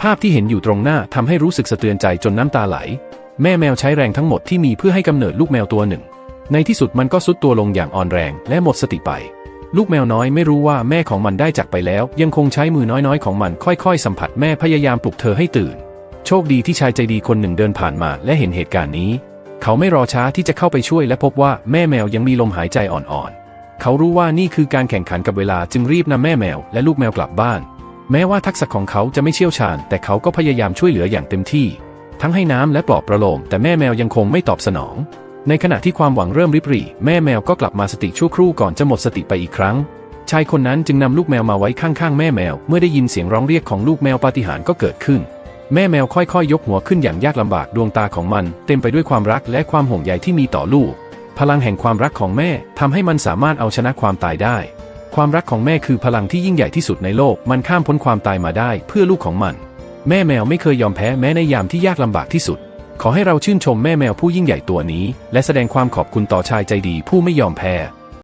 ภาพที่เห็นอยู่ตรงหน้าทำให้รู้สึกสะเทือนใจจนน้ำตาไหล แม่แมวใช้แรงทั้งหมดที่มีเพื่อให้กำเนิดลูกแมวตัวหนึ่ง ในที่สุดมันก็ซุดตัวลงอย่างอ่อนแรงและหมดสติไป ลูกแมวน้อยไม่รู้ว่าแม่ของมันได้จากไปแล้ว ยังคงใช้มือน้อยๆ ของมันค่อยๆ สัมผัสแม่พยายามปลุกเธอให้ตื่น โชคดีที่ชายใจดีคนหนึ่งเดินผ่านมาและเห็นเหตุการณ์นี้ เขาไม่รอช้าที่จะเข้าไปช่วยและพบว่าแม่แมวยังมีลมหายใจอ่อนๆ เขารู้ว่านี่คือการแข่งขันกับเวลาจึงรีบนำแม่แมวและลูกแมวกลับบ้าน แม้ว่าทักษะของเขาจะไม่เชี่ยวชาญ แต่เขาก็พยายามช่วยเหลืออย่างเต็มที่ ทั้งให้น้ำและปลอบประโลม แต่แม่แมวยังคงไม่ตอบสนอง ในขณะที่ความหวังเริ่มริบหรี่ แม่แมวก็กลับมาสติชั่วครู่ก่อนจะหมดสติไปอีกครั้ง ชายคนนั้นจึงนำลูกแมวมาไว้ข้างๆ แม่แมว เมื่อได้ยินเสียงร้องเรียกของลูกแมวปาฏิหาริย์ก็เกิดขึ้น แม่แมวค่อยๆ ยกหัวขึ้นอย่างยากลำบากดวงตาของมัน เต็มไปด้วยความรักและความห่วงใยที่มีต่อลูก พลังแห่งความรักของแม่ทำให้มันสามารถเอาชนะความตายได้ ความรักของแม่คือพลังที่ยิ่งใหญ่ที่สุดในโลก มันข้ามพ้นความตายมาได้ เพื่อลูกของมัน แม่แมวไม่เคยยอมแพ้แม้ในยามที่ยากลำบากที่สุด ขอให้เราชื่นชมแม่แมวผู้ยิ่งใหญ่ตัวนี้ และแสดงความขอบคุณต่อชายใจดีผู้ไม่ยอมแพ้